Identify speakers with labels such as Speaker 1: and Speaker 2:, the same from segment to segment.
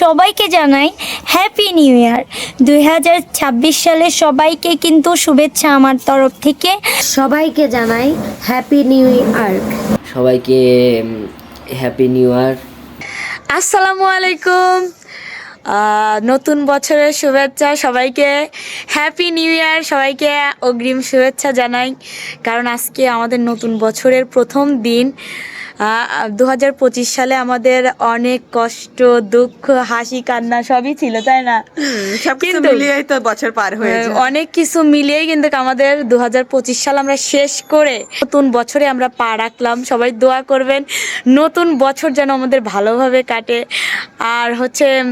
Speaker 1: সবাইকে জানাই happy new ইয়ার দুই হাজার ছাব্বিশ সালে সবাইকে কিন্তু শুভেচ্ছা আমার তরফ থেকে।
Speaker 2: সবাইকে জানাই হ্যাপি নিউ ইয়ার
Speaker 3: সবাইকে হ্যাপি নিউ ইয়ার
Speaker 4: আসসালামু আলাইকুম। নতুন বছরের শুভেচ্ছা সবাইকে। হ্যাপি নিউ ইয়ার সবাইকে অগ্রিম শুভেচ্ছা জানাই। কারণ আজকে আমাদের নতুন বছরের প্রথম দিন। দু হাজার পঁচিশ সালে আমাদের অনেক কষ্ট দুঃখ হাসি কান্না সবই ছিল তাই না? কিন্তু-
Speaker 5: মিলিয়েই তো বছর পার হয়ে
Speaker 4: অনেক কিছু মিলিয়েই কিন্তু আমাদের দু হাজার পঁচিশ সাল আমরা শেষ করে নতুন বছরে আমরা পা রাখলাম। সবাই দোয়া করবেন নতুন বছর যেন আমাদের ভালোভাবে কাটে। আর হচ্ছে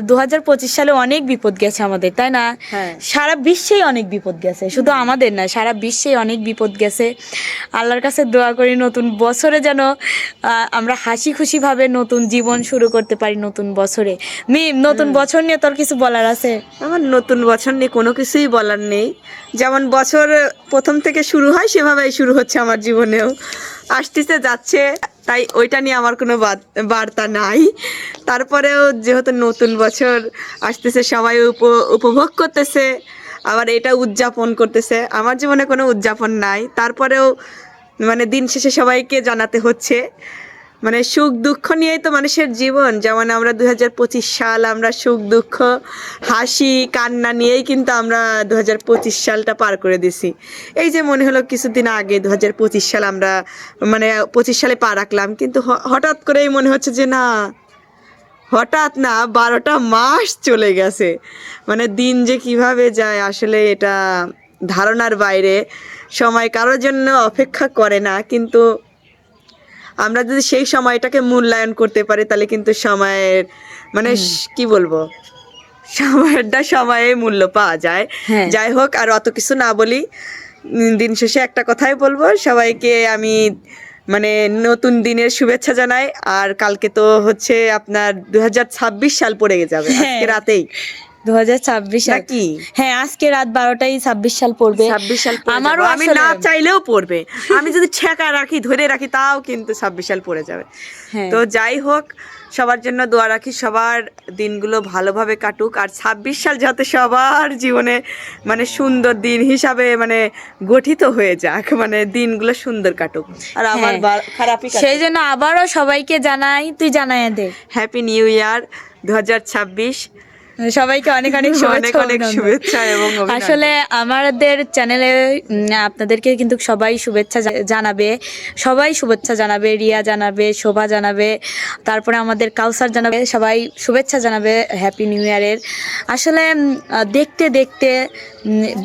Speaker 4: দু হাজার পঁচিশ সালে অনেক বিপদ গেছে আমাদের তাই না?
Speaker 5: হ্যাঁ।
Speaker 4: সারা বিশ্বেই অনেক বিপদ গেছে শুধু আমাদের না সারা বিশ্বেই অনেক বিপদ গেছে। আল্লাহর কাছে দোয়া করি নতুন বছরে যেন আমরা হাসি খুশিভাবে নতুন জীবন শুরু করতে পারি নতুন বছরে। মিম নতুন বছর নিয়ে তোর কিছু বলার আছে?
Speaker 5: আমার নতুন বছর নিয়ে কোনো কিছুই বলার নেই। যেমন বছর প্রথম থেকে শুরু হয় সেভাবেই শুরু হচ্ছে আমার জীবনেও। আসতেছে যাচ্ছে তাই ওইটা নিয়ে আমার কোনো বার্তা নাই। তারপরেও যেহেতু নতুন বছর আসতেছে সবাই উপ- উপভোগ করতেছে আবার এটা উদযাপন করতেছে। আমার জীবনে কোনো উদযাপন নাই। তারপরেও মানে দিন শেষে সবাইকে জানাতে হচ্ছে। মানে সুখ দুঃখ নিয়েই তো মানুষের জীবন। যেমন আমরা দু হাজার পঁচিশ সাল আমরা সুখ দুঃখ, হাসি, কান্না নিয়েই কিন্তু আমরা দু হাজার পঁচিশ সালটা পার করে দিছি এই যে মনে হলো কিছুদিন আগে দু হাজার পঁচিশ সাল আমরা মানে পঁচিশ সালে পা রাখলাম, কিন্তু হঠাৎ করেই মনে হচ্ছে যে না, হঠাৎ না, বারোটা মাস চলে গেছে। মানে দিন যে কীভাবে যায় আসলে এটা ধারণার বাইরে। সময় কারোর জন্য অপেক্ষা করে না কিন্তু আমরা যদি সেই সময়টাকে মূল্যায়ন করতে পারি তাহলে কিন্তু সময়ের মানে কি বলব সময়েরটা সময়ে মূল্য পাওয়া যায়
Speaker 4: হ্যাঁ।
Speaker 5: যাই হোক আর অত কিছু না বলি দিন শেষে একটা কথাই বলব সবাইকে আমি মানে নতুন দিনের শুভেচ্ছা জানাই আর কালকে তো হচ্ছে আপনার দু হাজার ছাব্বিশ সাল পড়ে যাবে আজকে
Speaker 4: হ্যাঁ।
Speaker 5: রাতেই
Speaker 4: দু হাজার ছাব্বিশ
Speaker 5: নাকি?
Speaker 4: হ্যাঁ আজকে রাত বারোটায় ছাব্বিশ সাল পড়বে।
Speaker 5: ছাব্বিশ সাল
Speaker 4: আমারও
Speaker 5: আমি না চাইলেও পড়বে। আমি যদি ছেঁকা রাখি ধরে রাখি তাও কিন্তু ছাব্বিশ সাল পড়ে যাবে।
Speaker 4: হ্যাঁ।
Speaker 5: তো যাই হোক সবার জন্য দোয়া রাখি সবার দিনগুলো ভালোভাবে কাটুক। আর ছাব্বিশ সাল যাতে সবার জীবনে মানে সুন্দর দিন হিসাবে মানে গঠিত হয়ে যাক মানে দিনগুলো সুন্দর কাটুক। আর আমার
Speaker 4: হ্যাঁ।
Speaker 5: বা- খারাপই
Speaker 4: সেই জন্য আবারও সবাইকে জানাই তুই জানাই দে।
Speaker 5: হ্যাপি নিউ ইয়ার দু হাজার ছাব্বিশ।
Speaker 4: সবাইকে অনেক অনেক শুভেচ্ছা
Speaker 5: অনেক শুভেচ্ছা এবং
Speaker 4: আসলে আমাদের চ্যানেলে আপনাদেরকে কিন্তু সবাই শুভেচ্ছা জানাবে সবাই শুভেচ্ছা জানাবে রিয়া জানাবে শোভা জানাবে তারপরে আমাদের কাউসার জানাবে সবাই শুভেচ্ছা জানাবে হ্যাপি নিউ ইয়ারের আসলে দেখতে দেখতে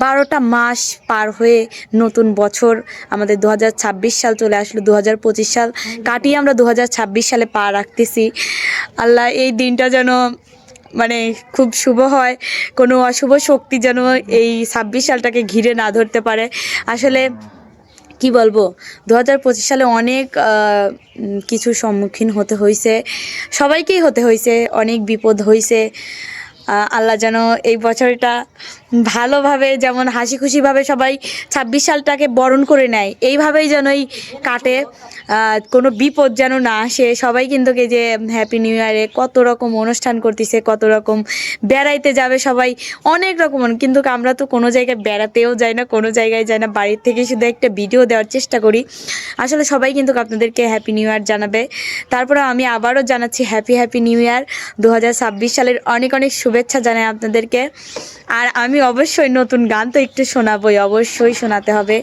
Speaker 4: বারোটা মাস পার হয়ে নতুন বছর আমাদের দু হাজার ছাব্বিশ সাল চলে আসলো দু হাজার পঁচিশ সাল। কাটিয়ে আমরা দু হাজার ছাব্বিশ সালে পা রাখতেছি। আল্লাহ এই দিনটা যেন মানে খুব শুভ হয়। কোনো অশুভ শক্তি যেন এই ছাব্বিশ সালটাকে ঘিরে না ধরতে পারে। আসলে কি বলব? দু হাজার পঁচিশ সালে অনেক কিছু সম্মুখীন হতে হয়েছে সবাইকেই হতে হয়েছে অনেক বিপদ হয়েছে আল্লাহ যেন এই বছরটা ভালোভাবে যেমন হাসি খুশিভাবে সবাই ছাব্বিশ সালটাকে বরণ করে নেয়, এইভাবেই যেন এই কাটে। কোনো বিপদ যেন না আসে। সবাই কিন্তু যে হ্যাপি নিউ ইয়ারে কত রকম অনুষ্ঠান করতেছে, কত রকম বেড়াইতে যাবে সবাই, অনেক রকম। কিন্তু আমরা তো কোনো জায়গায় বেড়াতেও যাই না, কোনো জায়গায় যাই না। বাড়ির থেকে শুধু একটা ভিডিও দেওয়ার চেষ্টা করি। আসলে সবাই কিন্তু আপনাদেরকে হ্যাপি নিউ ইয়ার জানাবে। তারপরে আমি আবারও জানাচ্ছি হ্যাপি হ্যাপি নিউ ইয়ার দু হাজার ছাব্বিশ সালের অনেক অনেক শুভেচ্ছা জানাই আপনাদেরকে। আর আমি অবশ্যই নতুন গান তো একটু শোনাবই, অবশ্যই শোনাতে হবে।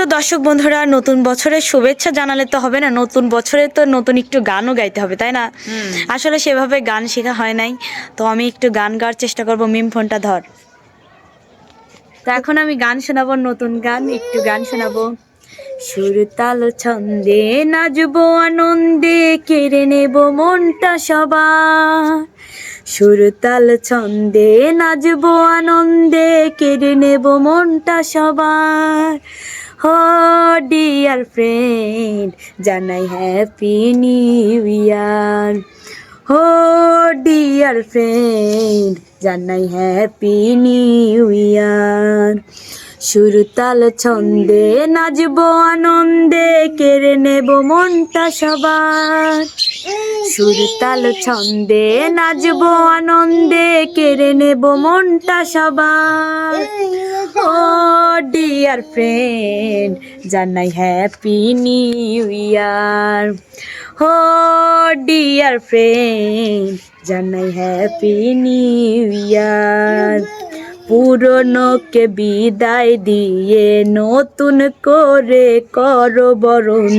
Speaker 4: তো দর্শক বন্ধুরা নতুন বছরের শুভেচ্ছা জানালে তো হবে না নতুন বছরে তো নতুন একটু গানও গাইতে হবে তাই না? আসলে সেভাবে গান শেখা হয় নাই তো আমি একটু গান গাওয়ার চেষ্টা করব। মিম ফোনটা ধর। তো এখন আমি গান শোনাবো নতুন গান একটু গান শোনাবো। সুর তাল ছন্দে নাচবো আনন্দে, কেড়ে নেব মনটা সবার। সুর তাল ছন্দে নাচবো আনন্দে, কেড়ে নেব মনটা সবার। হো, ডিয়ার ফ্রেন্ড, জানাই হ্যাপি নিউ ইয়ার। হো, ডিয়ার ফ্রেন্ড, জানাই হ্যাপি নিউ ইয়ার। সুরতাল ছন্দে নাচবো আনন্দে, কেড়ে নেব মনটা সবার। সুরতাল ছন্দে নাচবো আনন্দে, কেড়ে নেব মনটা সবার। ও ডিয়ার ফ্রেন্ড, জানাই হ্যাপি নিউ ইয়ার। ও ডিয়ার ফ্রেন্ড, জানাই হ্যাপি নিউ ইয়ার। পুরনোকে বিদায় দিয়ে নতুন করে কর বরণ।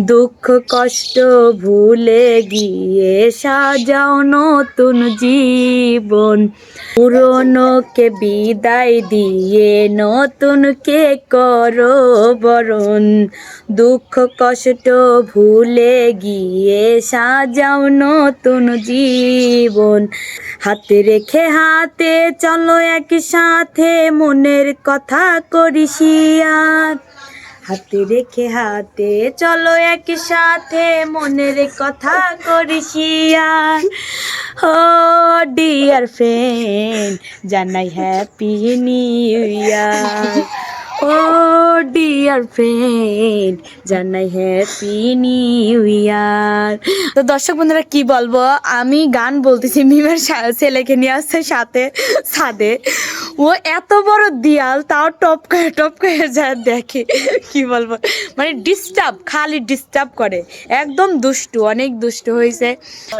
Speaker 4: দুঃখ, কষ্ট ভুলে গিয়ে সাজাও নতুন জীবন। পুরনোকে বিদায় দিয়ে নতুন কে করো বরণ। দুঃখ, কষ্ট ভুলে গিয়ে সাজাও নতুন জীবন। হাতে রেখে হাতে চলো একসাথে, মনের কথা করি শিয়ার হাতে রেখে হাতে চলো একসাথে মনের কথা করি শিয়ার ও ডিয়ার ফ্রেন্ড জানাই হ্যাপি নিউ ইয়ার ও ডিয়ার ফ্রেন্ড জানাই হ্যাপি নিউ ইয়ার তো দর্শক বন্ধুরা, কি বলব? আমি গান বলতেছি মিমের ছেলেকে নিয়ে আসছে সাথে, ছাদে। ও এত বড় দিয়াল, তাও টপ করে টপ করে যা দেখে। কি বলব? মানে ডিস্টার্ব খালি ডিস্টার্ব করে। একদম দুষ্টু, অনেক দুষ্টু হয়েছে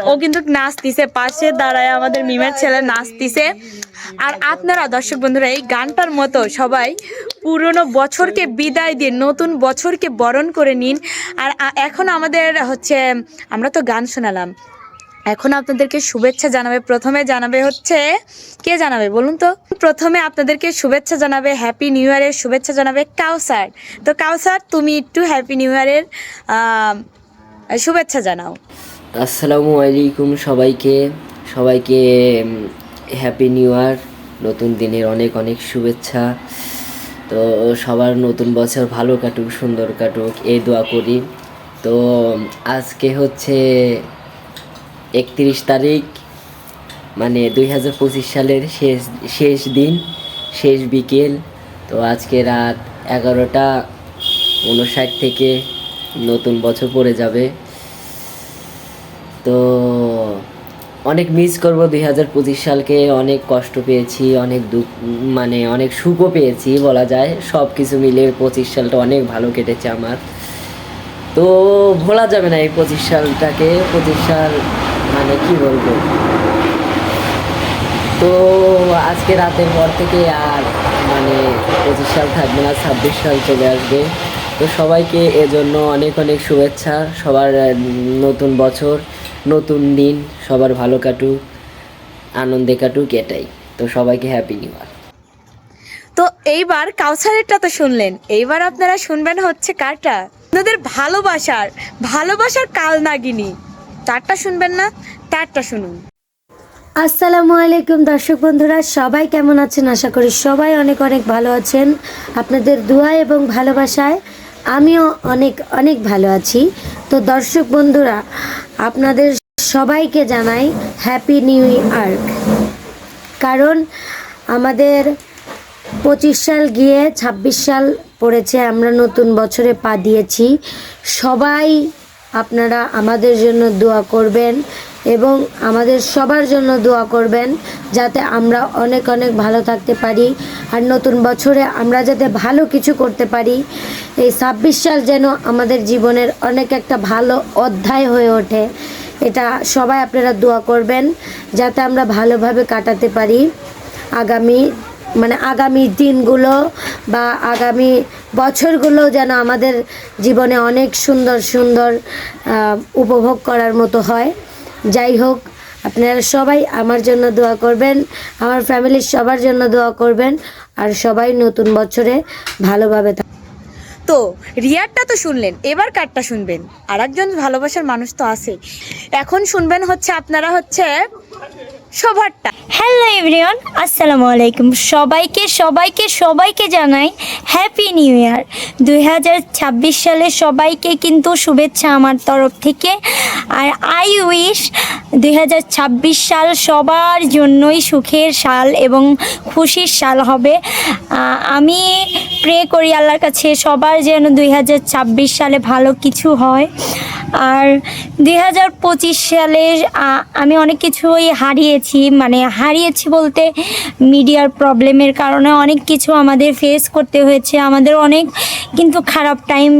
Speaker 4: ও কিন্তু নাচতিছে, পাশে দাঁড়ায় আমাদের মিমের ছেলে নাচতিছে। আর আপনারা দর্শক বন্ধুরা, এই গানটার মতো সবাই পুরনো বছরকে বিদায় দিয়ে, নতুন বছরকে বরণ করে নিন। আর এখন আমাদের হচ্ছে, আমরা তো গান শোনালাম। এখন আপনাদেরকে শুভেচ্ছা জানাবে। প্রথমে জানাবে হচ্ছে, কে জানাবে বলুন তো? প্রথমে আপনাদেরকে শুভেচ্ছা জানাবে হ্যাপি নিউ ইয়ারের শুভেচ্ছা জানাবে কাউসার। তো কাউসার, তুমি একটু হ্যাপি নিউ ইয়ারের শুভেচ্ছা জানাও।
Speaker 3: আসসালামু আলাইকুম সবাইকে। সবাইকে হ্যাপি নিউ ইয়ার নতুন দিনের অনেক অনেক শুভেচ্ছা। তো সবার নতুন বছর ভালো কাটুক, সুন্দর কাটুক, এই দোয়া করি। তো, আজকে হচ্ছে একত্রিশ তারিখ মানে দুই হাজার পঁচিশ সালের শেষ শেষ দিন, শেষ বিকেল। তো আজকে রাত এগারোটা উনষাট থেকে নতুন বছর পড়ে যাবে। তো অনেক মিস করব দুই হাজার পঁচিশ সালকে। অনেক কষ্ট পেয়েছি, অনেক দুঃখ মানে অনেক সুখও পেয়েছি বলা যায়। সব কিছু মিলে পঁচিশ সালটা অনেক ভালো কেটেছে আমার। তো ভোলা যাবে না এই পঁচিশ সালটাকে। পঁচিশ সাল মানে কি বলব? তো আজকে রাতের পর থেকে আর মানে পঁচিশ সাল থাকবে না, ছাব্বিশ সাল চলে আসবে। তো সবাইকে এজন্য অনেক অনেক শুভেচ্ছা, সবার নতুন বছর, নতুন দিন, সবার ভালো কাটুক, আনন্দে কাটুক, এটাই। তো সবাইকে হ্যাপি নিউ ইয়ার
Speaker 4: তো এইবার কাউসারেরটা তো শুনলেন। এইবার আপনারা শুনবেন হচ্ছে কারটা? আপনাদের ভালোবাসার ভালোবাসার কাল নাগিনী তারটা শুনবেন না, তারটা শুনুন।
Speaker 2: আসসালামু আলাইকুম দর্শক বন্ধুরা, সবাই কেমন আছেন? আশা করি সবাই অনেক অনেক ভালো আছেন। আপনাদের দোয়া এবং ভালোবাসায় আমিও অনেক অনেক ভালো আছি। তো দর্শক বন্ধুরা, আপনাদের সবাইকে জানাই হ্যাপি নিউ ইয়ার কারণ আমাদের পঁচিশ সাল গিয়ে ছাব্বিশ সাল পড়েছে, আমরা নতুন বছরে পা দিয়েছি। সবাই আপনারা আমাদের জন্য দোয়া করবেন এবং আমাদের সবার জন্য দোয়া করবেন যাতে আমরা অনেক অনেক ভালো থাকতে পারি আর নতুন বছরে আমরা যাতে ভালো কিছু করতে পারি। এই ছাব্বিশ সাল যেন আমাদের জীবনের অনেক একটা ভালো অধ্যায় হয়ে ওঠে। এটা সবাই আপনারা দোয়া করবেন যাতে আমরা ভালোভাবে কাটাতে পারি। আগামী মানে আগামী দিনগুলো বা আগামী বছরগুলো যেন আমাদের জীবনে অনেক সুন্দর সুন্দর উপভোগ করার মতো হয়। যাই হোক, আপনারা সবাই আমার জন্য দোয়া করবেন, আমার ফ্যামিলির সবার জন্য দোয়া করবেন, আর সবাই নতুন বছরে ভালোভাবে
Speaker 4: তো রিয়ারটা তো শুনলেন, এবার কারটা শুনবেন। আর একজন ভালোবাসার মানুষ তো আছে। এখন শুনবেন হচ্ছে আপনারা হচ্ছে শোভারটা।
Speaker 1: হ্যালো এভরিওয়ান আসসালামু আলাইকুম। সবাইকে সবাইকে সবাইকে জানাই হ্যাপি নিউ ইয়ার দুই হাজার ছাব্বিশ সালে সবাইকে কিন্তু শুভেচ্ছা আমার তরফ থেকে। আর আই উইশ দুই হাজার ছাব্বিশ সাল সবার জন্যই সুখের সাল এবং খুশির সাল হবে। আমি প্রে করি আল্লাহর কাছে সবার যেন দুই হাজার ছাব্বিশ সালে ভালো কিছু হয়। আর দুই হাজার পঁচিশ সালে আমি অনেক কিছুই হারিয়েছি মানে হারিয়েছি বলতে মিডিয়ার প্রবলেমের কারণে অনেক কিছু আমাদের ফেস করতে হয়েছে, আমাদের অনেক কিন্তু খারাপ টাইম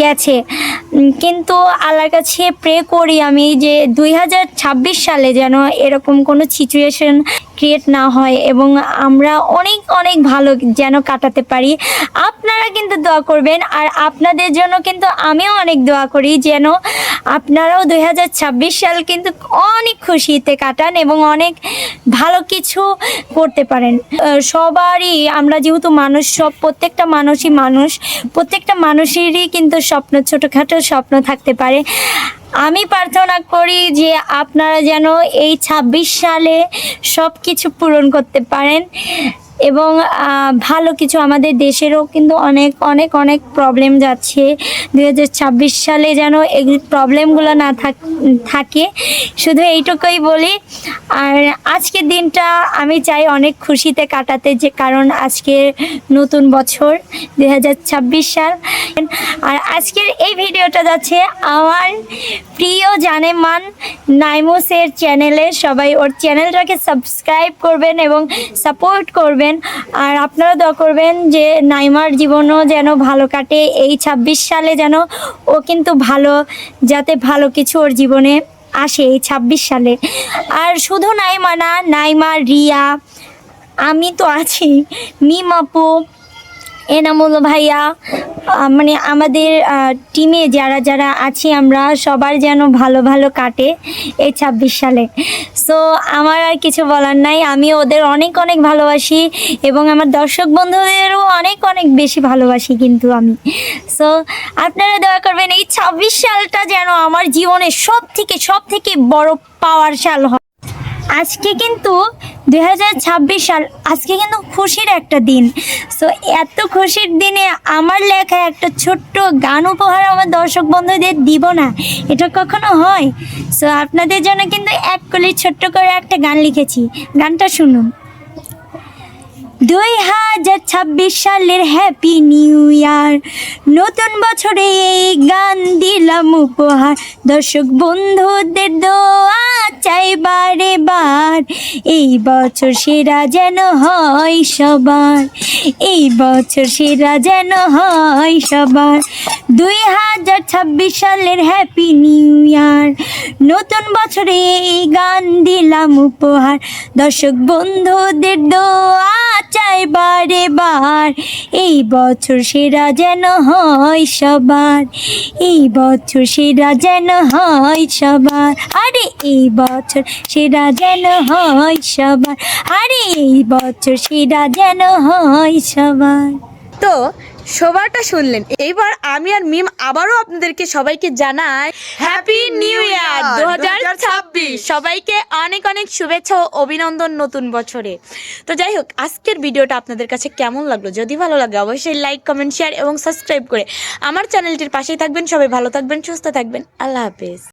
Speaker 1: গেছে। কিন্তু আল্লাহর কাছে প্রে করি আমি যে দুই হাজার ছাব্বিশ সালে যেন এরকম কোনো সিচুয়েশন ক্রিয়েট না হয় এবং আমরা অনেক অনেক ভালো যেন কাটাতে পারি। আপনারা কিন্তু দোয়া করবেন আর আপনাদের জন্য কিন্তু আমিও অনেক দোয়া করি যেন আপনারাও দুই হাজার ছাব্বিশ সাল কিন্তু অনেক খুশিতে কাটান এবং অনেক ভালো কিছু করতে পারেন। সবারই আমরা যেহেতু মানুষ, সব প্রত্যেকটা মানুষই মানুষ, প্রত্যেকটা মানুষেরই কিন্তু স্বপ্ন, ছোটোখাটো স্বপ্ন থাকতে পারে। আমি প্রার্থনা করি যে আপনারা যেন এই ছাব্বিশ সালে সব কিছু পূরণ করতে পারেন এবং ভালো কিছু আমাদের দেশেরও কিন্তু অনেক অনেক অনেক প্রবলেম যাচ্ছে। দু হাজার ছাব্বিশ সালে যেন এই প্রবলেমগুলো না থাক- থাকে। শুধু এইটুকুই বলি, আর আজকের দিনটা আমি চাই অনেক খুশিতে কাটাতে যে কারণ আজকে নতুন বছর দু হাজার ছাব্বিশ সাল। আর আজকের এই ভিডিওটা যাচ্ছে আমার প্রিয় জানেমান, নাইমোসের চ্যানেলে সবাই ওর চ্যানেলটাকে সাবস্ক্রাইব করবেন এবং সাপোর্ট করবেন। আর আপনারা দোয়া করবেন যে নাইমার জীবনও যেন ভালো কাটে, এই ছাব্বিশ সালে যেন ও কিন্তু ভালো, যাতে ভালো কিছু ওর জীবনে আসে এই ছাব্বিশ সালে। আর শুধু নাইমা না, নাইমা, রিয়া, আমি তো আছি, মিম আপু এনামুল ভাইয়া মানে আমাদের টিমে যারা যারা আছি আমরা, সবার যেন ভালো ভালো কাটে এই ছাব্বিশ সালে। সো আমার আর কিছু বলার নাই। আমি ওদের অনেক অনেক ভালোবাসি এবং আমার দর্শক বন্ধুদেরও অনেক অনেক বেশি ভালোবাসি কিন্তু আমি। সো আপনারা দয়া করবেন এই ছাব্বিশ সালটা যেন আমার জীবনের সব থেকে সব থেকে বড় পাওয়ার সাল হয়। আজকে কিন্তু দু হাজার ছাব্বিশ সাল, আজকে কিন্তু খুশির একটা দিন। সো এত খুশির দিনে আমার লেখা একটা ছোট্ট গান উপহার আমার দর্শক বন্ধুদের দিব না। এটা কখনো হয়? সো আপনাদের জন্য কিন্তু এক কলির ছোট্ট করে একটা গান লিখেছি। গানটা শুনুন। দুই হাজার ছাব্বিশ সালের হ্যাপি নিউ ইয়ার নতুন বছরে এই গান দিলাম উপহার। দর্শক বন্ধুদের দোয়া চাই বারে বার। এই বছর সেরা যেন হয় সবার। এই বছর সেরা যেন হয় সবার। দুই হাজার ছাব্বিশ সালের হ্যাপি নিউ ইয়ার নতুন বছরে এই গান দিলাম উপহার। দর্শক বন্ধুদের দোয়া চাই বারে বার। এই বছর সেরা যেন হয় সবার। এই বছর সেরা যেন হয় সবার। আরে এই বছর সেরা যেন হয় সবার। আরে এই বছর সেরা যেন হয় সবার।
Speaker 4: তো সবারটা শুনলেন। এইবার আমি আর মিম আবারও আপনাদেরকে সবাইকে জানাই হ্যাপি নিউ ইয়ার দু হাজার ছাব্বিশ। সবাইকে অনেক অনেক শুভেচ্ছা ও অভিনন্দন নতুন বছরে। তো যাই হোক, আজকের ভিডিওটা আপনাদের কাছে কেমন লাগল? যদি ভালো লাগে, অবশ্যই লাইক কমেন্ট শেয়ার এবং সাবস্ক্রাইব করে আমার চ্যানেলটির পাশেই থাকবেন। সবাই ভালো থাকবেন, সুস্থ থাকবেন। আল্লাহ হাফেজ।